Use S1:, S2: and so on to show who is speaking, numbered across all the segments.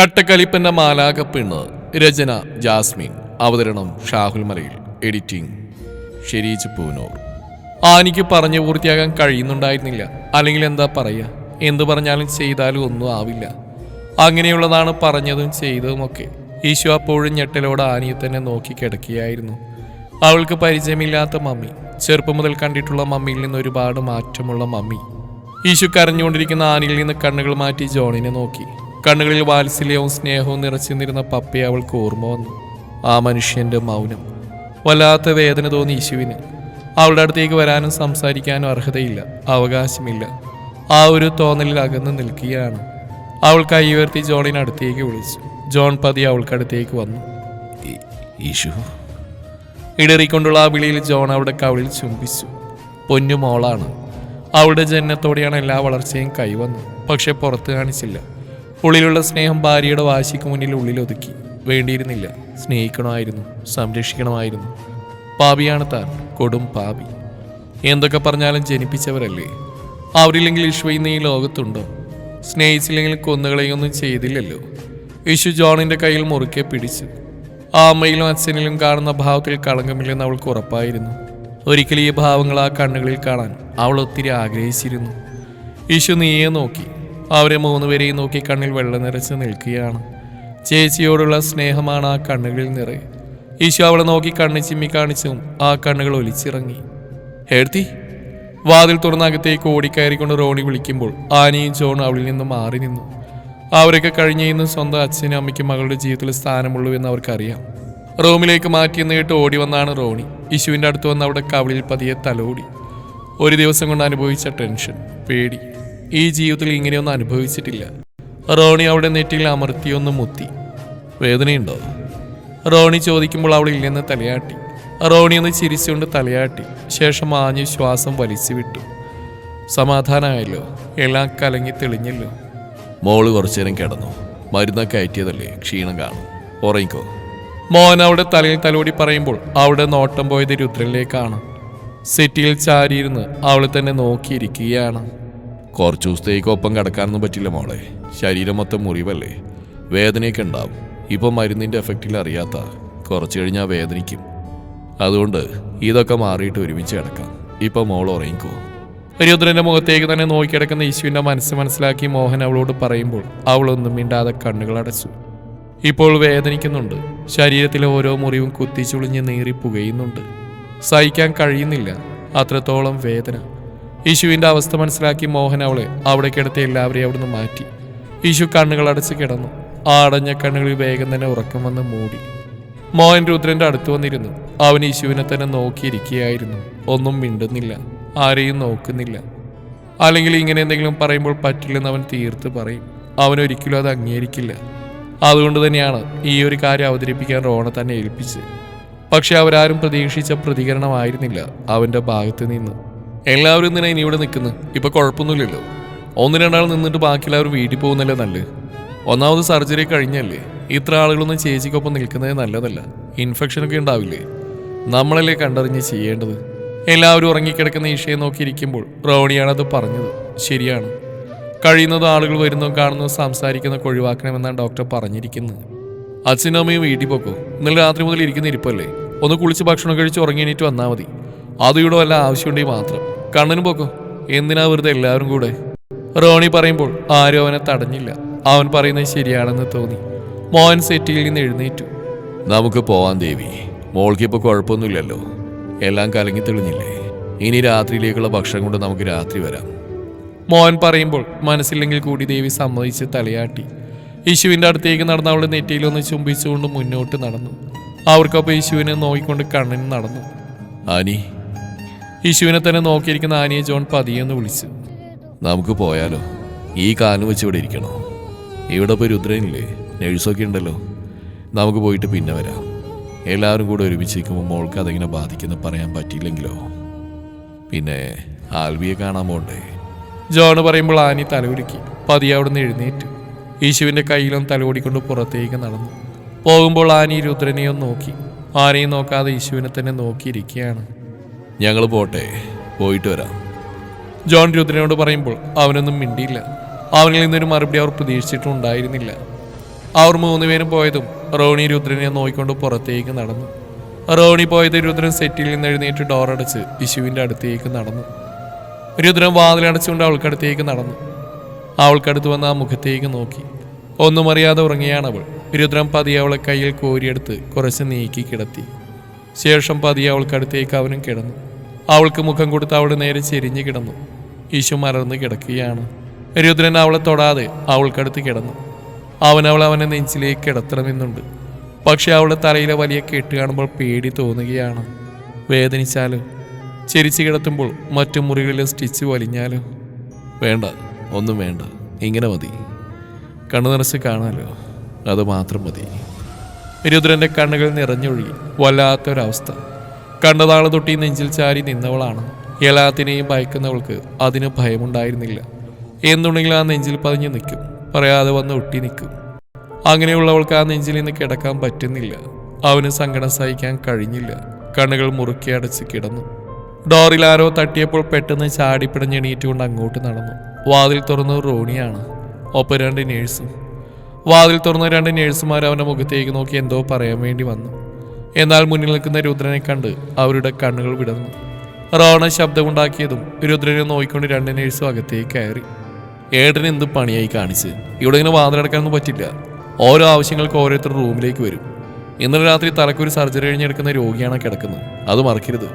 S1: കട്ടക്കലിപ്പന്റെ മാലാകപ്പിണ് രചന Jasmine. അവതരണം ഷാഹുൽ മലയിൽ. Editing Shereej Poonoor. ആനിക്ക് പറഞ്ഞു പൂർത്തിയാകാൻ കഴിയുന്നുണ്ടായിരുന്നില്ല. അല്ലെങ്കിൽ എന്താ പറയുക എന്തു പറഞ്ഞാലും ചെയ്താലും ഒന്നും ആവില്ല. അങ്ങനെയുള്ളതാണ് പറഞ്ഞതും ചെയ്തതുമൊക്കെ. ഈശു അപ്പോഴും ഞെട്ടലോടെ ആനിയെ തന്നെ നോക്കി കിടക്കുകയായിരുന്നു. അവൾക്ക് പരിചയമില്ലാത്ത മമ്മി. ചെറുപ്പം മുതൽ കണ്ടിട്ടുള്ള മമ്മിയിൽ നിന്ന് ഒരുപാട് മാറ്റമുള്ള മമ്മി. ഈശു കരഞ്ഞുകൊണ്ടിരിക്കുന്ന ആനിയിൽ നിന്ന് കണ്ണുകൾ മാറ്റി ജോണിനെ നോക്കി. കണ്ണുകളിൽ വാത്സല്യവും സ്നേഹവും നിറച്ചു നിന്നിരുന്ന പപ്പയെ അവൾക്ക് ഓർമ്മ വന്നു. ആ മനുഷ്യന്റെ മൗനം. വല്ലാത്ത വേദന തോന്നി ഈശുവിന് അവളുടെ അടുത്തേക്ക് വരാനും സംസാരിക്കാനും അർഹതയില്ല അവകാശമില്ല. ആ ഒരു തോന്നലിൽ അകന്ന് നിൽക്കുകയാണ്. അവൾ കൈ ഉയർത്തി ജോണിനെ അടുത്തേക്ക് വിളിച്ചു. ജോൺ പതി അവൾക്കടുത്തേക്ക് വന്നു. യേശു. ഇടറിക്കൊണ്ടുള്ള ആ വിളിയിൽ ജോൺ അവിടെ കവിളിൽ ചുംബിച്ചു. പൊന്നു മോളാണ്. അവളുടെ ജനനത്തോടെയാണ് എല്ലാ വളർച്ചയും കൈവന്നു പക്ഷെ പുറത്ത് കാണിച്ചില്ല. ഉള്ളിലുള്ള സ്നേഹം ഭാര്യയുടെ വാശിക്ക് മുന്നിൽ ഉള്ളിലൊതുക്കി. വേണ്ടിയിരുന്നില്ല. സ്നേഹിക്കണമായിരുന്നു. സംരക്ഷിക്കണമായിരുന്നു. പാപിയാണ് താൻ. കൊടും പാപി. എന്തൊക്കെ പറഞ്ഞാലും ജനിപ്പിച്ചവരല്ലേ? അവരില്ലെങ്കിൽ ഈശോ ഇന്ന് ഈ ലോകത്തുണ്ടോ? സ്നേഹിച്ചില്ലെങ്കിൽ കൊന്നുകളയൊന്നും ചെയ്തില്ലല്ലോ. യേശു ജോണിന്റെ കയ്യിൽ മുറുക്കെ പിടിച്ചു. ആ അമ്മയിലും അച്ഛനിലും കാണുന്ന ഭാവത്തിൽ കളങ്കമില്ലെന്ന് അവൾക്ക് ഉറപ്പായിരുന്നു. ഒരിക്കലും ഈ ഭാവങ്ങൾ ആ കണ്ണുകളിൽ കാണാൻ അവൾ ഒത്തിരി ആഗ്രഹിച്ചിരുന്നു. യേശു നീയെ നോക്കി. അവരെ മൂന്നുപേരെയും നോക്കി കണ്ണിൽ വെള്ളം നിറച്ച് നിൽക്കുകയാണ്. ചേച്ചിയോടുള്ള സ്നേഹമാണ് ആ കണ്ണുകളിൽ നിറയെ. ഈശോ അവളെ നോക്കി കണ്ണ് ചിമ്മി കാണിച്ചും ആ കണ്ണുകൾ ഒലിച്ചിറങ്ങി. ഹേർത്തി. വാതിൽ തുറന്ന അകത്തേക്ക് ഓടിക്കയറിക്കൊണ്ട് റോണി വിളിക്കുമ്പോൾ ആനയും ജോൺ അവളിൽ നിന്ന് മാറി നിന്നു. അവരൊക്കെ കഴിഞ്ഞ ഇന്ന് സ്വന്തം അച്ഛനും അമ്മയ്ക്കും മകളുടെ ജീവിതത്തിൽ സ്ഥാനമുള്ളൂ എന്ന് അവർക്കറിയാം. റൂമിലേക്ക് മാറ്റി നീട്ട് ഓടി വന്നാണ് റോണി. യശുവിന്റെ അടുത്ത് വന്ന് അവിടെ കവിളിൽ പതിയെ തലോടി. ഒരു ദിവസം കൊണ്ട് അനുഭവിച്ച ടെൻഷൻ പേടി. ഈ ജീവിതത്തിൽ ഇങ്ങനെയൊന്നും അനുഭവിച്ചിട്ടില്ല. റോണി അവിടെ നെറ്റിയിൽ അമർത്തിയൊന്ന് മുത്തി. വേദനയുണ്ടോ? റോണി ചോദിക്കുമ്പോൾ അവൾ ഇല്ലെന്ന് തലയാട്ടി. റോണി ഒന്ന് ചിരിച്ചുകൊണ്ട് തലയാട്ടി. ശേഷം ആഞ്ഞു ശ്വാസം വലിച്ചു വിട്ടു സമാധാനമായല്ലോ എല്ലാം കലങ്ങി തെളിഞ്ഞല്ലോ. മോൾ കുറച്ചു നേരം കിടന്നു. മരുന്നൊക്കെ അയറ്റിയതല്ലേ ക്ഷീണം കാണും. ഉറങ്ങിക്കോ. മോൻ അവിടെ തലയിൽ തലോടി പറയുമ്പോൾ അവിടെ നോട്ടം പോയത് രുദ്രനിലേക്കാണ്. സിറ്റിയിൽ ചാരിയിരുന്ന് അവളെ തന്നെ നോക്കിയിരിക്കുകയാണ്. കുറച്ചു ദിവസത്തേക്ക് ഒപ്പം കിടക്കാനൊന്നും പറ്റില്ല മോളെ. ശരീരം മൊത്തം മുറിവല്ലേ? വേദനയൊക്കെ ഉണ്ടാവും. ഇപ്പൊ മരുന്നിന്റെ എഫക്റ്റിൽ അറിയാത്ത കുറച്ച് കഴിഞ്ഞാൽ വേദനിക്കും. അതുകൊണ്ട് ഇതൊക്കെ മാറിയിട്ട് ഒരുമിച്ച് കിടക്കാം. ഇപ്പൊ മോൾ ഉറങ്ങിക്കോ. രുദ്രന്റെ മുഖത്തേക്ക് തന്നെ നോക്കിക്കിടക്കുന്ന യേശുവിന്റെ മനസ്സ് മനസ്സിലാക്കി മോഹൻ അവളോട് പറയുമ്പോൾ അവളൊന്നും മിണ്ടാതെ കണ്ണുകൾ അടച്ചു. ഇപ്പോൾ വേദനിക്കുന്നുണ്ട്. ശരീരത്തിലെ ഓരോ മുറിവും കുത്തിച്ചുളിഞ്ഞ് നീറി പുകയുന്നുണ്ട് സഹിക്കാൻ കഴിയുന്നില്ല. അത്രത്തോളം വേദന. യേശുവിന്റെ അവസ്ഥ മനസ്സിലാക്കി മോഹൻ അവളെ അവിടെ കിടത്ത എല്ലാവരെയും അവിടുന്ന് മാറ്റി. യേശു കണ്ണുകൾ അടച്ച് കിടന്നു. ആ അടഞ്ഞ കണ്ണുകളിൽ വേഗം തന്നെ ഉറക്കം വന്ന് മൂടി. മോഹൻ രുദ്രന്റെ അടുത്ത് വന്നിരുന്നു. അവൻ യേശുവിനെ തന്നെ നോക്കിയിരിക്കുകയായിരുന്നു. ഒന്നും മിണ്ടുന്നില്ല. ആരെയും നോക്കുന്നില്ല. അല്ലെങ്കിൽ ഇങ്ങനെ എന്തെങ്കിലും പറയുമ്പോൾ പറ്റില്ലെന്ന് അവൻ തീർത്ത് പറയും. അവൻ ഒരിക്കലും അത് അംഗീകരിക്കില്ല. അതുകൊണ്ട് തന്നെയാണ് ഈ ഒരു കാര്യം അവതരിപ്പിക്കാൻ റോണ തന്നെ ഏൽപ്പിച്ചത്. പക്ഷെ അവരാരും പ്രതീക്ഷിച്ച പ്രതികരണമായിരുന്നില്ല അവന്റെ ഭാഗത്ത് നിന്ന്. എല്ലാവരും എന്തിനാ ഇനി ഇവിടെ നിൽക്കുന്നു? ഇപ്പൊ കുഴപ്പമൊന്നുമില്ലല്ലോ. ഒന്ന് രണ്ടാൾ നിന്നിട്ട് ബാക്കിയുള്ളവർ വീട്ടിൽ പോകുന്നല്ലേ നല്ലത്. ഒന്നാമത് സർജറി കഴിഞ്ഞല്ലേ? ഇത്ര ആളുകളൊന്നും ചേച്ചിക്കൊപ്പം നിൽക്കുന്നത് നല്ലതല്ല. ഇൻഫെക്ഷനൊക്കെ ഉണ്ടാവില്ലേ? നമ്മളല്ലേ കണ്ടറിഞ്ഞ് ചെയ്യേണ്ടത്? എല്ലാവരും ഉറങ്ങിക്കിടക്കുന്ന ഈഷയെ നോക്കിയിരിക്കുമ്പോൾ റോണിയാണത് പറഞ്ഞത്. ശരിയാണ്. കഴിയുന്നത് ആളുകൾ വരുന്നു കാണുന്നു സംസാരിക്കുന്ന ഒഴിവാക്കണമെന്നാണ് ഡോക്ടർ പറഞ്ഞിരിക്കുന്നത്. അച്ഛനും അമ്മയും വീട്ടിൽ പോക്കോ? ഇന്നലെ രാത്രി മുതൽ ഇരിക്കുന്ന ഇരിപ്പല്ലേ? ഒന്ന് കുളിച്ച് ഭക്ഷണം കഴിച്ച് ഉറങ്ങി എണീറ്റ് വന്നാൽ മതി. അതും ഇവിടെ വല്ല ആവശ്യമുണ്ടെങ്കിൽ മാത്രം. കണ്ണനും പോക്കോ എന്തിനാ വെറുതെ എല്ലാവരും കൂടെ? റോണി പറയുമ്പോൾ ആരും അവനെ തടഞ്ഞില്ല. അവൻ പറയുന്നത് ശരിയാണെന്ന് തോന്നി. മോഹൻ സെറ്റിയിൽ നിന്ന് എഴുന്നേറ്റു. നമുക്ക് പോവാൻ ദേവി. മോൾക്ക് ഇപ്പോൾ കുഴപ്പമൊന്നുമില്ലല്ലോ. എല്ലാം കലങ്ങി തെളിഞ്ഞില്ലേ? ഇനി രാത്രിയിലേക്കുള്ള ഭക്ഷണം കൊണ്ട് നമുക്ക് രാത്രി വരാം. മോഹൻ പറയുമ്പോൾ മനസ്സില്ലെങ്കിൽ കൂടി ദേവി സമ്മതിച്ച് തലയാട്ടി. യേശുവിന്റെ അടുത്തേക്ക് നടന്ന അവളുടെ നെറ്റിയിലൊന്ന് ചുംബിച്ചുകൊണ്ട് മുന്നോട്ട് നടന്നു. അവർക്കൊപ്പം യേശുവിനെ നോക്കിക്കൊണ്ട് കണ്ണിന് നടന്നു. ആനി യേശുവിനെ തന്നെ നോക്കിയിരിക്കുന്ന ആനിയെ ജോൺ പതിയെന്ന് വിളിച്ചു. നമുക്ക് പോയാലോ? ഈ കാലം വെച്ച് ഇവിടെ ഇരിക്കണോ? ഇവിടെ പോയി രുദ്രനില്ലേ? നഴ്സൊക്കെ ഉണ്ടല്ലോ. നമുക്ക് പോയിട്ട് പിന്നെ വരാം. എല്ലാവരും കൂടെ ഒരുമിച്ച് നിൽക്കുമ്പോൾ മോൾക്ക് അതെങ്ങനെ ബാധിക്കുന്ന പറയാൻ പറ്റിയില്ലെങ്കിലോ? പിന്നെ ആൽവിയെ കാണാൻ പോണ്ടേ? ജോണ് പറയുമ്പോൾ ആനി തലകുലുക്കി. പതിയെ അവിടുന്ന് എഴുന്നേറ്റ്. യേശുവിന്റെ കയ്യിലും തലോടിക്കൊണ്ട് പുറത്തേക്ക് നടന്നു. പോകുമ്പോൾ ആനി രുദ്രനെയും നോക്കി. ആരെയും നോക്കാതെ യേശുവിനെ തന്നെ നോക്കിയിരിക്കുകയാണ്. ഞങ്ങൾ പോട്ടെ പോയിട്ട് വരാം. ജോൺ രുദ്രനോട് പറയുമ്പോൾ അവനൊന്നും മിണ്ടിയില്ല. അവനിൽ നിന്നൊരു മറുപടി അവർ പ്രതീക്ഷിച്ചിട്ടുണ്ടായിരുന്നില്ല. അവർ മൂന്നുപേരും പോയതും റോണി രുദ്രനെ നോക്കിക്കൊണ്ട് പുറത്തേക്ക് നടന്നു. റോണി പോയത് രുദ്രൻ സെറ്റിൽ നിന്ന് എഴുന്നേറ്റ് ഡോറടച്ച് വിശുവിന്റെ അടുത്തേക്ക് നടന്നു. രുദ്രൻ വാതിലടച്ചുകൊണ്ട് അവൾക്കടുത്തേക്ക് നടന്നു. അവൾക്കടുത്ത് വന്ന് ആ മുഖത്തേക്ക് നോക്കി. ഒന്നും അറിയാതെ ഉറങ്ങിയാണ് അവൾ. രുദ്രൻ പതിയെ അവളെ കയ്യിൽ കോരിയെടുത്ത് കുറച്ച് നീക്കി കിടത്തി. ശേഷം പതിയെ അവൾക്കടുത്തേക്ക് അവനും കിടന്നു. അവൾക്ക് മുഖം കൊടുത്ത് അവൾ നേരെ ചെരിഞ്ഞു കിടന്നു. ഈശു മലർന്ന് കിടക്കുകയാണ്. രുദ്രൻ അവളെ തൊടാതെ അവൾക്കടുത്ത് കിടന്നു. അവൻ അവൾ അവനെ നെഞ്ചിലേക്ക് കിടത്തണമെന്നുണ്ട്. പക്ഷെ അവളുടെ തലയിലെ വലിയ കെട്ട് കാണുമ്പോൾ പേടി തോന്നുകയാണ്. വേദനിച്ചാലോ? ചെരിച്ച് കിടത്തുമ്പോൾ മറ്റു മുറികളിലെ സ്റ്റിച്ച് വലിഞ്ഞാലോ? വേണ്ട ഒന്നും വേണ്ട. ഇങ്ങനെ മതി. കണ്ണു നിറച്ച് കാണാലോ? അത് മാത്രം മതി. രുദ്രന്റെ കണ്ണുകൾ നിറഞ്ഞൊഴുകി വല്ലാത്തൊരവസ്ഥ. കണ്ടതാളെ തൊട്ടി നെഞ്ചിൽ ചാരി നിന്നവളാണ്. എല്ലാത്തിനെയും ഭയക്കുന്നവൾക്ക് അതിന് ഭയമുണ്ടായിരുന്നില്ല. എന്നുണ്ടെങ്കിൽ ആ നെഞ്ചിൽ പതിഞ്ഞു നിൽക്കും. പറയാതെ വന്ന് ഒട്ടി നിൽക്കും. അങ്ങനെയുള്ളവൾക്ക് ആ നെഞ്ചിൽ നിന്ന് കിടക്കാൻ പറ്റുന്നില്ല. അവന് സങ്കടം സഹിക്കാൻ കഴിഞ്ഞില്ല. കണ്ണുകൾ മുറുക്കി അടച്ച് കിടന്നു. ഡോറിൽ ആരോ തട്ടിയപ്പോൾ പെട്ടെന്ന് ചാടിപ്പിടഞ്ഞെണീറ്റുകൊണ്ട് അങ്ങോട്ട് നടന്നു. വാതിൽ തുറന്നത് റോണിയാണ്. ഒപ്പം രണ്ട് നേഴ്സും. വാതിൽ തുറന്ന രണ്ട് നേഴ്സുമാർ അവന്റെ മുഖത്തേക്ക് നോക്കി എന്തോ പറയാൻ വേണ്ടി വന്നു. എന്നാൽ മുന്നിൽ നിൽക്കുന്ന രുദ്രനെ കണ്ട് അവരുടെ കണ്ണുകൾ വിടർന്നു. റോണ ശബ്ദമുണ്ടാക്കിയതും രുദ്രനെ നോയിക്കൊണ്ട് രണ്ട് നേഴ്സും അകത്തേക്ക് കയറി. ഏട്ടന് എന്ത് പണിയായി കാണിച്ച്? ഇവിടെ ഇങ്ങനെ വാതിലടക്കാനൊന്നും പറ്റില്ല. ഓരോ ആവശ്യങ്ങൾക്ക് ഓരോരുത്തർ റൂമിലേക്ക് വരും. ഇന്നലെ രാത്രി തലക്കൊരു സർജറി കഴിഞ്ഞെടുക്കുന്ന രോഗിയാണ് കിടക്കുന്നത്. അത് മറക്കരുത്.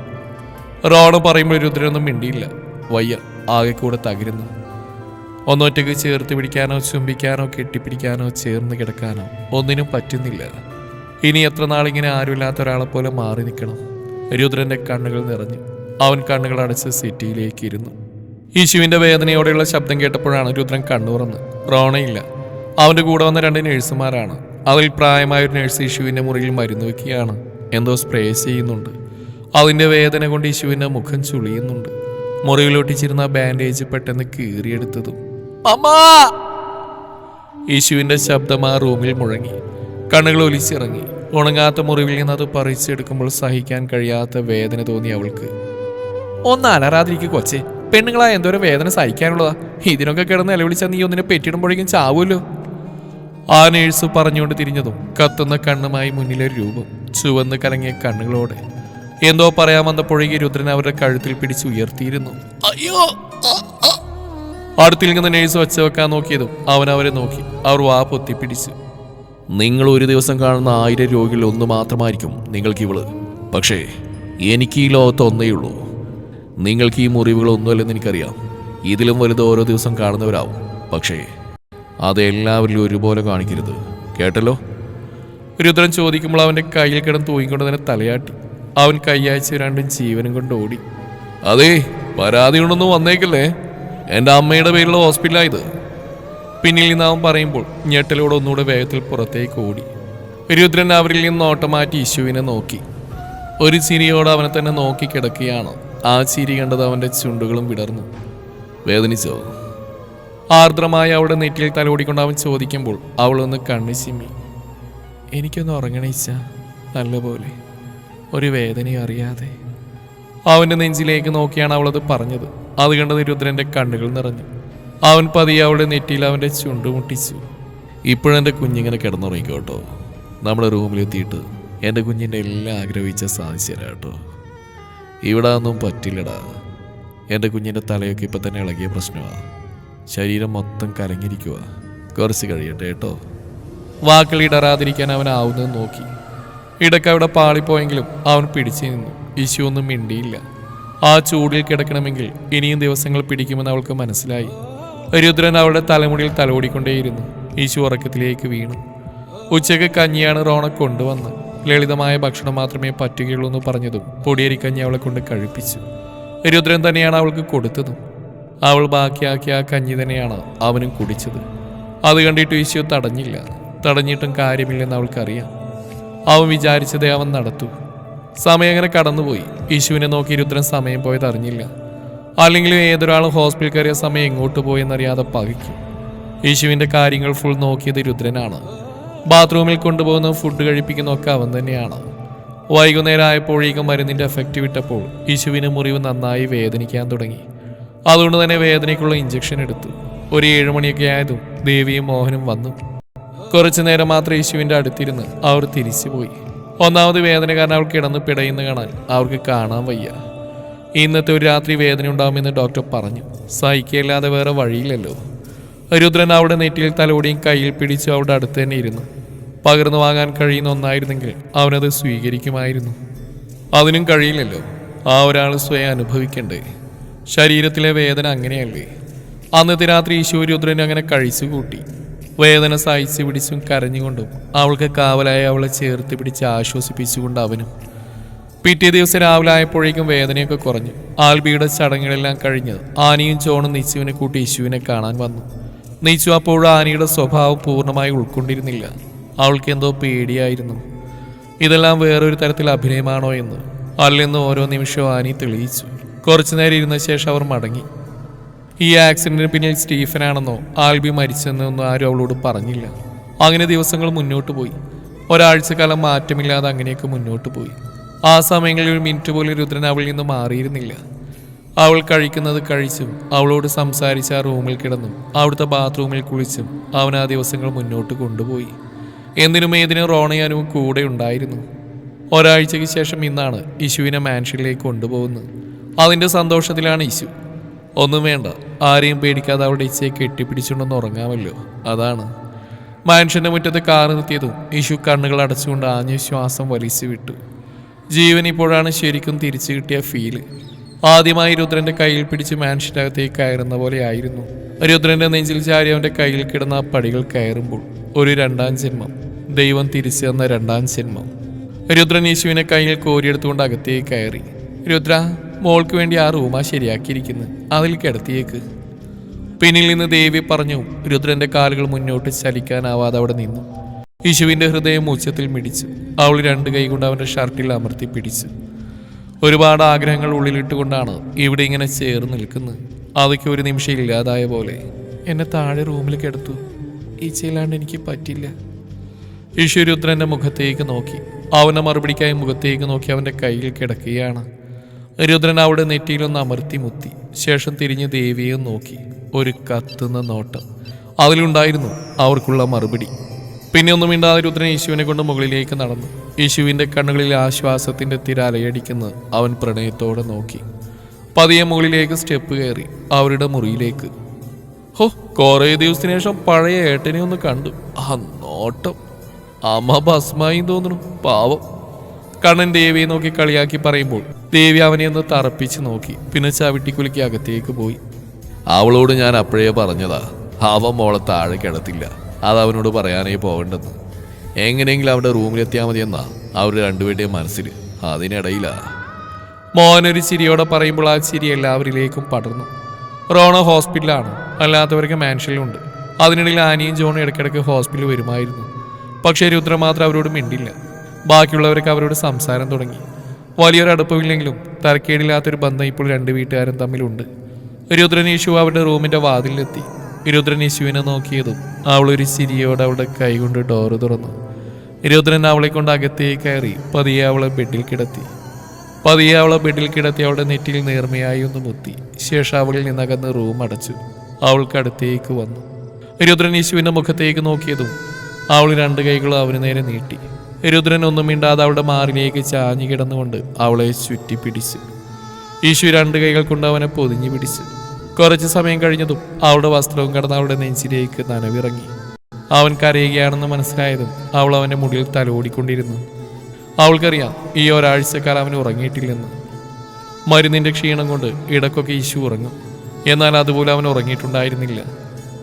S1: റോണ പറയുമ്പോൾ രുദ്രനൊന്നും മിണ്ടിയില്ല. വയ്യ ആകെ കൂടെ തകരുന്നു. ഒന്നൊറ്റയ്ക്ക് ചേർത്ത് പിടിക്കാനോ ചുംബിക്കാനോ കെട്ടിപ്പിടിക്കാനോ ചേർന്ന് കിടക്കാനോ ഒന്നിനും പറ്റുന്നില്ല. ഇനി എത്ര നാളിങ്ങനെ ആരുമില്ലാത്ത ഒരാളെ പോലെ മാറി നിൽക്കണം? രുദ്രന്റെ കണ്ണുകൾ നിറഞ്ഞു. അവൻ കണ്ണുകൾ അടച്ച് സിറ്റിയിലേക്ക് ഇരുന്നു. യേശുവിന്റെ വേദനയോടെയുള്ള ശബ്ദം കേട്ടപ്പോഴാണ് രുദ്രൻ കണ്ണുറന്ന് റോണയില്ല. അവന്റെ കൂടെ വന്ന രണ്ട് നഴ്സുമാരാണ്. അതിൽ പ്രായമായ ഒരു നഴ്സ് യേശുവിന്റെ മുറിയിൽ മരുന്ന് വെക്കുകയാണ്. എന്തോ സ്പ്രേ ചെയ്യുന്നുണ്ട്. അതിന്റെ വേദന കൊണ്ട് യേശുവിന്റെ മുഖം ചുളിയുന്നുണ്ട്. മുറിയിലൊട്ടിച്ചിരുന്ന ബാൻഡേജ് പെട്ടെന്ന് കീറിയെടുത്തതും. യേശുവിന്റെ ശബ്ദം ആ റൂമിൽ മുഴങ്ങി. കണ്ണുകൾ ഒലിച്ചിറങ്ങി. ഉണങ്ങാത്ത മുറിവിൽ നിന്ന് അത് പറിച്ചെടുക്കുമ്പോൾ സഹിക്കാൻ കഴിയാത്ത വേദന തോന്നി അവൾക്ക്. ഒന്ന് കൊച്ചേ. പെണ്ണുങ്ങളായ എന്തോരം വേദന സഹിക്കാനുള്ളതാ. ഇതിനൊക്കെ കിടന്ന് നിലവിളിച്ചാൽ നീ ഒന്നിനെ പെറ്റിടുമ്പോഴേക്കും ചാവുമല്ലോ. ആ നേഴ്സ് പറഞ്ഞുകൊണ്ട് തിരിഞ്ഞതും കത്തുന്ന കണ്ണുമായി മുന്നിലെ രൂപം ചുവന്ന് കലങ്ങിയ കണ്ണുകളോടെ. എന്തോ പറയാൻ വന്നപ്പോഴേക്ക് രുദ്രൻ അവരുടെ കഴുത്തിൽ പിടിച്ച് ഉയർത്തിയിരുന്നു. അയ്യോ അടുത്തിൽ നിന്ന് നേഴ്സ് വെച്ച് വെക്കാൻ നോക്കിയതും അവൻ അവരെ നോക്കി. അവർ വാ പൊത്തിപ്പിടിച്ചു നിങ്ങൾ ഒരു ദിവസം കാണുന്ന ആയിരം രോഗികൾ ഒന്ന് മാത്രമായിരിക്കും നിങ്ങൾക്ക് ഇവൾ. പക്ഷേ എനിക്ക് ഈ ലോകത്ത് ഒന്നേ ഉള്ളൂ. നിങ്ങൾക്ക് ഈ മുറിവുകൾ ഒന്നുമല്ലെന്ന് എനിക്കറിയാം. ഇതിലും വലുത് ഓരോ ദിവസം കാണുന്നവരാവും. പക്ഷേ അതെല്ലാവരിലും ഒരുപോലെ കാണിക്കരുത്. കേട്ടല്ലോ? രുദ്രൻ ചോദിക്കുമ്പോൾ അവന്റെ കയ്യിൽ കിടന്ന് തൂങ്ങിക്കൊണ്ട് തന്നെ തലയാട്ടി. അവൻ കയ്യാഴ്ച രണ്ടും ജീവനും കൊണ്ട് ഓടി. അതെ പരാതി കൊണ്ടൊന്നും വന്നേക്കല്ലേ? എന്റെ അമ്മയുടെ പേരിലുള്ള ഹോസ്പിറ്റലായത് പിന്നിൽ നിന്ന് അവൻ പറയുമ്പോൾ ഞെട്ടലോടെ ഒന്നുകൂടെ വേഗത്തിൽ പുറത്തേക്ക് ഓടി. രുദ്രൻ അവരിൽ നിന്ന് ഓട്ടമാറ്റി മാറ്റി നോക്കി. ഒരു ചിരിയോടെ അവനെ തന്നെ നോക്കി കിടക്കുകയാണ്. ആ ചിരി കണ്ടത് അവന്റെ ചുണ്ടുകളും വിടർന്നു. വേദനിച്ചോ? ആർദ്രമായി അവിടെ നെറ്റിയിൽ തലോടിക്കൊണ്ട് അവൻ ചോദിക്കുമ്പോൾ അവളൊന്ന് കണ്ണു ചിമ്മി. എനിക്കൊന്ന് ഉറങ്ങണയിച്ച നല്ലപോലെ. ഒരു വേദനയും അറിയാതെ. അവന്റെ നെഞ്ചിലേക്ക് നോക്കിയാണ് അവളത് പറഞ്ഞത്. അത് കണ്ടത് രുദ്രന്റെ കണ്ണുകൾ നിറഞ്ഞു. അവൻ പതിയെ അവളുടെ നെറ്റിയിൽ അവന്റെ ചുണ്ടുമുട്ടിച്ചു ഇപ്പോഴെന്റെ കുഞ്ഞിങ്ങനെ കിടന്നുറങ്ങിക്കോട്ടോ. നമ്മുടെ റൂമിലെത്തിയിട്ട് എന്റെ കുഞ്ഞിന്റെ എല്ലാം ആഗ്രഹിച്ച സാധിച്ചു കേട്ടോ ഇവിടെ ഒന്നും പറ്റില്ലടാ. എന്റെ കുഞ്ഞിന്റെ തലയൊക്കെ ഇപ്പം തന്നെ ഇളകിയ പ്രശ്നമാണ് ശരീരം മൊത്തം കലങ്ങിരിക്കുക കുറച്ച് കഴിയട്ടെ കേട്ടോ. വാക്കുകൾ ഇടറാതിരിക്കാൻ അവൻ ആവുന്നത് നോക്കി. ഇടയ്ക്ക് അവിടെ പാളിപ്പോയെങ്കിലും അവൻ പിടിച്ചു നിന്നു. ഇശു ഒന്നും മിണ്ടിയില്ല. ആ ചൂടിൽ കിടക്കണമെങ്കിൽ ഇനിയും ദിവസങ്ങൾ പിടിക്കുമെന്ന് അവൾക്ക് മനസ്സിലായി. രുദ്രൻ അവളുടെ തലമുടിയിൽ തലോടിക്കൊണ്ടേയിരുന്നു. ഈശു ഉറക്കത്തിലേക്ക് വീണു. ഉച്ചയ്ക്ക് കഞ്ഞിയാണ് റോണ കൊണ്ടുവന്ന്. ലളിതമായ ഭക്ഷണം മാത്രമേ പറ്റുകയുള്ളൂ എന്ന് പറഞ്ഞതും പൊടിയരി കഞ്ഞി അവളെ കൊണ്ട് കഴിപ്പിച്ചു. രുദ്രൻ തന്നെയാണ് അവൾക്ക് കൊടുത്തതും. അവൾ ബാക്കിയാക്കിയ ആ കഞ്ഞി തന്നെയാണ് അവനും കുടിച്ചത്. അത് കണ്ടിട്ട് ഈശോ തടഞ്ഞില്ല. തടഞ്ഞിട്ടും കാര്യമില്ലെന്ന് അവൾക്കറിയാം. അവൻ വിചാരിച്ചതേ അവൻ നടത്തൂ. സമയം അങ്ങനെ കടന്നുപോയി. യേശുവിനെ നോക്കി രുദ്രൻ സമയം പോയത് അറിഞ്ഞില്ല. അല്ലെങ്കിലും ഏതൊരാളും ഹോസ്പിറ്റൽ കയറിയ സമയം എങ്ങോട്ട് പോയെന്നറിയാതെ പകയ്ക്കും യേശുവിന്റെ കാര്യങ്ങൾ ഫുൾ നോക്കിയത് രുദ്രനാണ്. ബാത്റൂമിൽ കൊണ്ടുപോകുന്ന ഫുഡ് കഴിപ്പിക്കുന്നൊക്കെ അവൻ തന്നെയാണ്. വൈകുന്നേരം ആയപ്പോഴേക്കും മരുന്നിന്റെ എഫക്റ്റ് വിട്ടപ്പോൾ യേശുവിന് മുറിവ് നന്നായി വേദനിക്കാൻ തുടങ്ങി. അതുകൊണ്ട് തന്നെ വേദനയ്ക്കുള്ള ഇഞ്ചക്ഷൻ എടുത്തു. ഒരു ഏഴുമണിയൊക്കെ ആയതും ദേവിയും മോഹനും വന്നു. കുറച്ചു നേരം മാത്രം യേശുവിന്റെ അടുത്തിരുന്ന് അവർ തിരിച്ചുപോയി. ഒന്നാമത് വേദന കാരണം അവൾ കിടന്ന് പിടയുന്ന കാണാൻ അവർക്ക് കാണാൻ വയ്യ. ഇന്നത്തെ ഒരു രാത്രി വേദന ഉണ്ടാകുമെന്ന് ഡോക്ടർ പറഞ്ഞു. സഹിക്കല്ലാതെ വേറെ വഴിയില്ലല്ലോ. രുദ്രൻ അവിടെ നെറ്റിയിൽ തലോടിയും കയ്യിൽ പിടിച്ചു അവിടെ അടുത്ത് തന്നെ ഇരുന്നു. പകർന്നു വാങ്ങാൻ കഴിയുന്ന ഒന്നായിരുന്നെങ്കിൽ അവനത് സ്വീകരിക്കുമായിരുന്നു. അതിനും കഴിയില്ലല്ലോ. ആ ഒരാൾ സ്വയം അനുഭവിക്കണ്ടേ. ശരീരത്തിലെ വേദന അങ്ങനെയല്ലേ? അന്നത്തെ രാത്രി ഈശോ രുദ്രൻ അങ്ങനെ കഴിച്ചു കൂട്ടി വേദന സഹിച്ചു പിടിച്ചും കരഞ്ഞുകൊണ്ടും അവൾക്ക് കാവലായി അവളെ ചേർത്ത് പിടിച്ച് ആശ്വസിപ്പിച്ചുകൊണ്ട് അവനും പിറ്റേ ദിവസം രാവിലെ ആയപ്പോഴേക്കും വേദനയൊക്കെ കുറഞ്ഞു. ആൽബിയുടെ ചടങ്ങുകളെല്ലാം കഴിഞ്ഞ് ആനയും ചോണും നിച്ചുവിനെ കൂട്ടി യേശുവിനെ കാണാൻ വന്നു. നീച്ചു അപ്പോഴും ആനയുടെ സ്വഭാവം പൂർണമായി ഉൾക്കൊണ്ടിരുന്നില്ല. അവൾക്ക് എന്തോ പേടിയായിരുന്നു. ഇതെല്ലാം വേറൊരു തരത്തിൽ അഭിനയമാണോ എന്ന്. അല്ലെന്ന് ഓരോ നിമിഷവും ആനി തെളിയിച്ചു. കുറച്ചു നേരം ഇരുന്ന ശേഷം അവർ മടങ്ങി. ഈ ആക്സിഡന്റിന് പിന്നിൽ സ്റ്റീഫനാണെന്നോ ആൽബി മരിച്ചെന്നോ ഒന്നും ആരും അവളോട് പറഞ്ഞില്ല. അങ്ങനെ ദിവസങ്ങൾ മുന്നോട്ട് പോയി. ഒരാഴ്ചക്കാലം മാറ്റമില്ലാതെ അങ്ങനെയൊക്കെ മുന്നോട്ട് പോയി. ആ സമയങ്ങളിൽ ഒരു മിനിറ്റ് പോലും രുദ്രൻ അവളിൽ നിന്ന് മാറിയിരുന്നില്ല. അവൾ കഴിക്കുന്നത് കഴിച്ചും അവളോട് സംസാരിച്ച ആ റൂമിൽ കിടന്നും അവിടുത്തെ ബാത്റൂമിൽ കുളിച്ചും അവൻ ആ ദിവസങ്ങൾ മുന്നോട്ട് കൊണ്ടുപോയി. എന്തിനും ഏതിനും റോണയാനും കൂടെ ഉണ്ടായിരുന്നു. ഒരാഴ്ചയ്ക്ക് ശേഷം ഇന്നാണ് ഇശുവിനെ മാൻഷനിലേക്ക് കൊണ്ടുപോകുന്നത്. അതിന്റെ സന്തോഷത്തിലാണ് ഇശു ഒന്നും വേണ്ട ആരെയും പേടിക്കാതെ അവളുടെ ഇച്ചയെ കെട്ടിപ്പിടിച്ചുകൊണ്ടൊന്ന് ഉറങ്ങാമല്ലോ അതാണ്. മാൻഷന്റെ മുറ്റത്ത് കാർ നിർത്തിയതും ഇശു കണ്ണുകൾ അടച്ചുകൊണ്ട് ആഞ്ഞ ശ്വാസം വലിച്ചു വിട്ടു ജീവൻ ഇപ്പോഴാണ് ശരിക്കും തിരിച്ചു കിട്ടിയ ഫീൽ ആദ്യമായി രുദ്രന്റെ കയ്യിൽ പിടിച്ച് മാൻഷന്റെ അകത്തേക്ക് കയറുന്ന പോലെ ആയിരുന്നു. രുദ്രന്റെ നെഞ്ചിൽ ചാരി അവന്റെ കയ്യിൽ കിടന്ന ആ പടികൾ കയറുമ്പോൾ ഒരു രണ്ടാം ജന്മം ദൈവം തിരിച്ചു തന്ന രണ്ടാം ജന്മം. രുദ്രൻ യേശുവിനെ കയ്യിൽ കോരിയെടുത്തുകൊണ്ട് അകത്തേക്ക് കയറി. രുദ്ര മോൾക്ക് വേണ്ടി ആ റൂമാ ശരിയാക്കിയിരിക്കുന്നു അതിൽ കിടത്തിയേക്ക്. പിന്നിൽ നിന്ന് ദേവി പറഞ്ഞു രുദ്രന്റെ കാലുകൾ മുന്നോട്ട് ചലിക്കാനാവാതെ അവിടെ നിന്നു. യേശുവിന്റെ ഹൃദയം ഉച്ചത്തിൽ മിടിച്ചു അവൾ രണ്ട് കൈ കൊണ്ട് അവന്റെ ഷർട്ടിൽ അമർത്തി പിടിച്ചു. ഒരുപാട് ആഗ്രഹങ്ങൾ ഉള്ളിലിട്ടുകൊണ്ടാണ് ഇവിടെ ഇങ്ങനെ ചേർന്ന് നിൽക്കുന്നത്. അതൊക്കെ ഒരു നിമിഷം ഇല്ലാതായ പോലെ എന്നെ താഴെ റൂമിൽ കിടത്തു. ഈച്ചയില്ലാണ്ട് എനിക്ക് പറ്റില്ല. ഈശ്വരുദ്രന്റെ മുഖത്തേക്ക് നോക്കി. അവന്റെ മറുപടിക്കായി മുഖത്തേക്ക് നോക്കി അവന്റെ കയ്യിൽ കിടക്കുകയാണ്. രുദ്രൻ അവിടെ നെറ്റിയിലൊന്ന് അമർത്തി മുത്തി. ശേഷം തിരിഞ്ഞ് ദേവിയെ നോക്കി. ഒരു കത്തുന്ന നോട്ടം. അതിലുണ്ടായിരുന്നു അവർക്കുള്ള മറുപടി. പിന്നെ ഒന്നും മിണ്ടാതെ രുദ്രൻ യേശുവിനെ കൊണ്ട് മുകളിലേക്ക് നടന്നു. യേശുവിന്റെ കണ്ണുകളിൽ ആശ്വാസത്തിന്റെ തിര അലയടിക്കുന്നത് അവൻ പ്രണയത്തോടെ നോക്കി. പതിയെ മുകളിലേക്ക് സ്റ്റെപ്പ് കയറി അവരുടെ മുറിയിലേക്ക്. ഹോ കുറേ ദിവസത്തിന് ശേഷം പഴയ ഏട്ടനെ ഒന്ന് കണ്ടു. ആ നോട്ടം. അമ്മ ഭസ്മായി തോന്നുന്നു. പാവം. കണ്ണൻ ദേവിയെ നോക്കി കളിയാക്കി പറയുമ്പോൾ ദേവി അവനെ ഒന്ന് തറപ്പിച്ച് നോക്കി. പിന്നെ ചവിട്ടിക്കുലുക്കി അകത്തേക്ക് പോയി. അവളോട് ഞാൻ അപ്പോഴേ പറഞ്ഞതാ അവൻ മോളെ താഴെ കിടത്തില്ല. അത് അവനോട് പറയാനേ പോകണ്ടെന്ന്. എങ്ങനെയെങ്കിലും അവന്റെ റൂമിലെത്തിയാൽ മതിയെന്നാ അവർ രണ്ടുപേരുടെയും മനസ്സിൽ അതിനിടയിലാ. മോനൊരു ചിരിയോടെ പറയുമ്പോൾ ആ ചിരി എല്ലാവരിലേക്കും പടർന്നു. റോണോ ഹോസ്പിറ്റലാണ് അല്ലാത്തവർക്ക് മാൻഷനിലുണ്ട്. അതിനിടയിൽ ആനിയും ജോണും ഇടയ്ക്കിടയ്ക്ക് ഹോസ്പിറ്റലിൽ വരുമായിരുന്നു. പക്ഷേ രുദ്ര മാത്രം അവരോട് മിണ്ടില്ല. ബാക്കിയുള്ളവരൊക്കെ അവരോട് സംസാരം തുടങ്ങി. വലിയൊരു അടുപ്പമില്ലെങ്കിലും തരക്കേടില്ലാത്തൊരു ബന്ധം ഇപ്പോൾ രണ്ട് വീട്ടുകാരും തമ്മിലുണ്ട്. രുദ്രനീഷു അവരുടെ റൂമിന്റെ വാതിലിലെത്തി. രുദ്രൻ യേശുവിനെ നോക്കിയതും ഒരു ചിരിയോടെ അവളുടെ കൈകൊണ്ട് ഡോറ് തുറന്നു. രുദ്രൻ അവളെ കൊണ്ട് അകത്തേക്ക് കയറി പതിയെ അവളെ ബെഡിൽ കിടത്തി. പതിയെ അവളെ ബെഡിൽ കിടത്തി അവളുടെ നെറ്റിയിൽ നേർമയായി ഒന്ന് മുത്തി. ശേഷം അവളിൽ നിന്നകന്ന് റൂം അടച്ചു. അവൾക്ക് അടുത്തേക്ക് വന്നു. രുദ്രൻ യേശുവിന്റെ മുഖത്തേക്ക് നോക്കിയതും അവൾ രണ്ട് കൈകളും അവന് നേരെ നീട്ടി. രുദ്രൻ ഒന്നും മിണ്ടാതെ അവളുടെ മാറിലേക്ക് ചാഞ്ഞു കിടന്നുകൊണ്ട് അവളെ ചുറ്റി പിടിച്ചു യേശു രണ്ട് കൈകൾ കൊണ്ട് അവനെ പൊതിഞ്ഞു പിടിച്ചു. കുറച്ച് സമയം കഴിഞ്ഞതും അവളുടെ വസ്ത്രവും കടന്ന് അവളുടെ നെഞ്ചിലേക്ക് നനവിറങ്ങി. അവൻ കരയുകയാണെന്ന് മനസ്സിലായതും അവൾ അവന്റെ മുടിയിൽ തലോടിക്കൊണ്ടിരുന്നു അവൾക്കറിയാം ഈ ഒരാഴ്ചക്കാലം അവൻ ഉറങ്ങിയിട്ടില്ലെന്ന്. മരുന്നിന്റെ ക്ഷീണം കൊണ്ട് ഇടക്കൊക്കെ ഈശു ഉറങ്ങും. എന്നാൽ അതുപോലെ അവൻ ഉറങ്ങിയിട്ടുണ്ടായിരുന്നില്ല.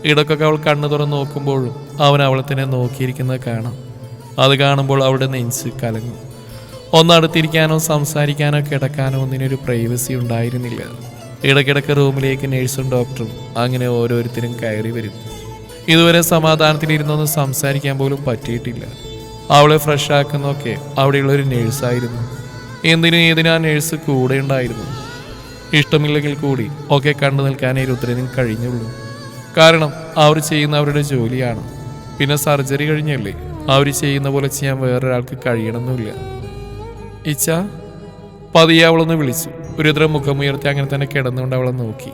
S1: ഇടക്കൊക്കെ അവൾ കണ്ണു തുറന്ന് നോക്കുമ്പോഴും അവൻ അവളെ തന്നെ നോക്കിയിരിക്കുന്നത് കാണാം. അത് കാണുമ്പോൾ അവളുടെ നെഞ്ച് കലങ്ങും. ഒന്നടുത്തിരിക്കാനോ സംസാരിക്കാനോ കിടക്കാനോ ഒന്നിനൊരു പ്രൈവസി ഉണ്ടായിരുന്നില്ല. ഇടയ്ക്കിടയ്ക്ക് റൂമിലേക്ക് നേഴ്സും ഡോക്ടറും അങ്ങനെ ഓരോരുത്തരും കയറി വരും. ഇതുവരെ സമാധാനത്തിലിരുന്നൊന്ന് സംസാരിക്കാൻ പോലും പറ്റിയിട്ടില്ല. അവളെ ഫ്രഷ് ആക്കുന്നൊക്കെ അവിടെയുള്ള ഒരു നേഴ്സായിരുന്നു എന്തിനും ഏതിനാ ആ നേഴ്സ് കൂടെ ഉണ്ടായിരുന്നു. ഇഷ്ടമില്ലെങ്കിൽ കൂടി ഒക്കെ കണ്ടു നിൽക്കാനേ രുദ്രനും കഴിഞ്ഞുള്ളൂ. കാരണം അവർ ചെയ്യുന്ന അവരുടെ ജോലിയാണ്. പിന്നെ സർജറി കഴിഞ്ഞല്ലേ? അവർ ചെയ്യുന്ന പോലെ ചെയ്യാൻ വേറൊരാൾക്ക് കഴിയണമെന്നില്ല ഇച്ച പതിയെ അവളൊന്ന് വിളിച്ചു. രുദ്ര മുഖമുയർത്തി അങ്ങനെ തന്നെ കിടന്നുകൊണ്ട് അവളെ നോക്കി.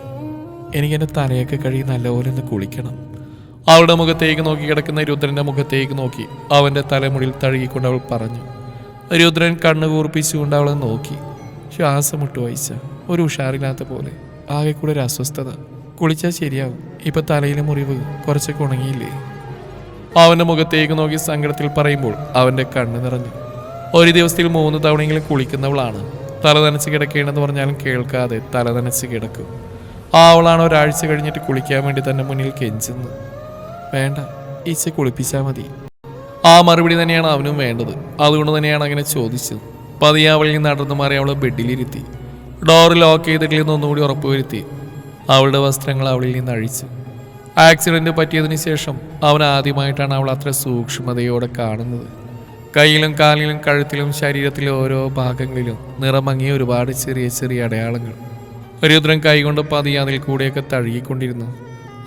S1: എനിക്ക് എന്റെ തലയൊക്കെ കഴുകി നല്ലപോലെ ഒന്ന് കുളിക്കണം. അവളുടെ മുഖത്തേക്ക് നോക്കി കിടക്കുന്ന രുദ്രന്റെ മുഖത്തേക്ക് നോക്കി അവന്റെ തലമുടിയിൽ തഴുകിക്കൊണ്ട് അവൾ പറഞ്ഞു. രുദ്രൻ കണ്ണു കൂർപ്പിച്ചുകൊണ്ട് അവളെ നോക്കി. ശ്വാസം വായിച്ച ഒരു ഉഷാറില്ലാത്ത പോലെ. ആകെ കൂടെ ഒരു അസ്വസ്ഥത. കുളിച്ചാൽ ശരിയാവും. ഇപ്പൊ തലയിലെ മുറിവ് കുറച്ചൊക്കെ ഉണങ്ങിയില്ലേ? അവന്റെ മുഖത്തേക്ക് നോക്കി സങ്കടത്തിൽ പറയുമ്പോൾ അവന്റെ കണ്ണ് നിറഞ്ഞു. ഒരു ദിവസത്തിൽ മൂന്ന് തവണയെങ്കിലും കുളിക്കുന്നവളാണ്. തല നനച്ച് കിടക്കേണ്ടെന്ന് പറഞ്ഞാലും കേൾക്കാതെ തലനനച്ച് കിടക്കും. ആവളാണ് ഒരാഴ്ച കഴിഞ്ഞിട്ട് കുളിക്കാൻ വേണ്ടി തന്നെ മുന്നിൽ കെഞ്ചുന്നു വേണ്ട ഈച്ച കുളിപ്പിച്ചാൽ മതി. ആ മറുപടി തന്നെയാണ് അവനും വേണ്ടത്. അതുകൊണ്ട് തന്നെയാണ് അങ്ങനെ ചോദിച്ചത്. പതിയെ അവളിൽ നടന്നു മാറി അവളെ ബെഡിലിരുത്തി. ഡോർ ലോക്ക് ചെയ്തിട്ടില്ലെന്ന് ഒന്നുകൂടി ഉറപ്പുവരുത്തി. അവളുടെ വസ്ത്രങ്ങൾ അവളിൽ നിന്ന് അഴിച്ചു. ആക്സിഡന്റ് പറ്റിയതിന് ശേഷം അവൻ ആദ്യമായിട്ടാണ് അവൾ അത്ര സൂക്ഷ്മതയോടെ കാണുന്നത്. കയ്യിലും കാലിലും കഴുത്തിലും ശരീരത്തിലെ ഓരോ ഭാഗങ്ങളിലും നിറമങ്ങിയ ഒരുപാട് ചെറിയ ചെറിയ അടയാളങ്ങൾ. രുദ്രൻ കൈകൊണ്ട് പതി അതിൽ കൂടെയൊക്കെ തഴുകിക്കൊണ്ടിരുന്നു.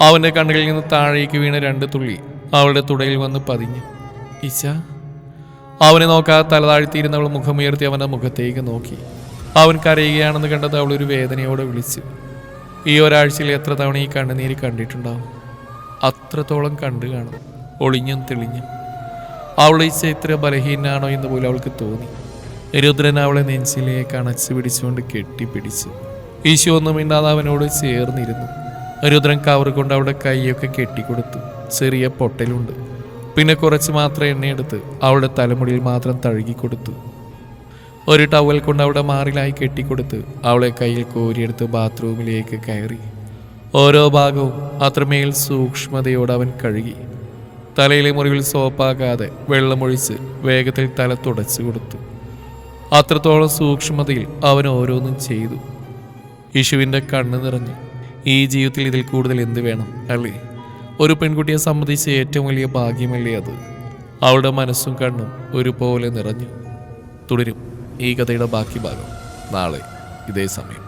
S1: അവന്റെ കണ്ണുകളിൽ നിന്ന് താഴേക്ക് വീണ രണ്ട് തുള്ളി അവളുടെ തുടയിൽ വന്ന് പതിഞ്ഞു. ഇച്ച അവനെ നോക്കാതെ തലതാഴ്ത്തിയിരുന്നവൾ മുഖമുയർത്തി അവന്റെ മുഖത്തേക്ക് നോക്കി. അവൻ കരയുകയാണെന്ന് കണ്ടത് അവൾ ഒരു വേദനയോടെ വിളിച്ചു. ഈ ഒരാഴ്ചയിൽ എത്ര തവണ ഈ കണ്ണുനീര് കണ്ടിട്ടുണ്ടാവും? അത്രത്തോളം കണ്ടു കാണും. ഒളിഞ്ഞും തെളിഞ്ഞും. അവൾ ഈ ഇത്ര ബലഹീനാണോ എന്ന് പോലും അവൾക്ക് തോന്നി. രുദ്രൻ അവളെ നെഞ്ചിലേക്ക് അണച്ചു പിടിച്ചുകൊണ്ട് കെട്ടിപ്പിടിച്ചു. ഈശോ ഒന്നും മിണ്ടാതെ അവനോട് ചേർന്നിരുന്നു. രുദ്രൻ കവർ കൊണ്ട് അവളുടെ കൈയൊക്കെ കെട്ടിക്കൊടുത്തു. ചെറിയ പൊട്ടലുണ്ട്. പിന്നെ കുറച്ച് മാത്രം എണ്ണയെടുത്ത് അവളുടെ തലമുടിയിൽ മാത്രം തഴുകിക്കൊടുത്തു. ഒരു ടവൽ കൊണ്ട് അവളുടെ മാറിലായി കെട്ടിക്കൊടുത്ത് അവളെ കയ്യിൽ കോരിയെടുത്ത് ബാത്റൂമിലേക്ക് കയറി. ഓരോ ഭാഗവും അത്രമേൽ സൂക്ഷ്മതയോടെ അവൻ കഴുകി. തലയിലെ മുറിവിൽ സോപ്പാകാതെ വെള്ളമൊഴിച്ച് വേഗത്തിൽ തല തുടച്ചു കൊടുത്തു. അത്രത്തോളം സൂക്ഷ്മതയിൽ അവൻ ഓരോന്നും ചെയ്തു. യേശുവിന്റെ കണ്ണ് നിറഞ്ഞു ഈ ജീവിതത്തിൽ ഇതിൽ കൂടുതൽ എന്ത് വേണം അല്ലേ? ഒരു പെൺകുട്ടിയെ സംബന്ധിച്ച് ഏറ്റവും വലിയ ഭാഗ്യമല്ലേ അത്? അവളുടെ മനസ്സും കണ്ണും ഒരുപോലെ നിറഞ്ഞു. തുടരും ഈ കഥയുടെ ബാക്കി ഭാഗം നാളെ ഇതേ സമയം.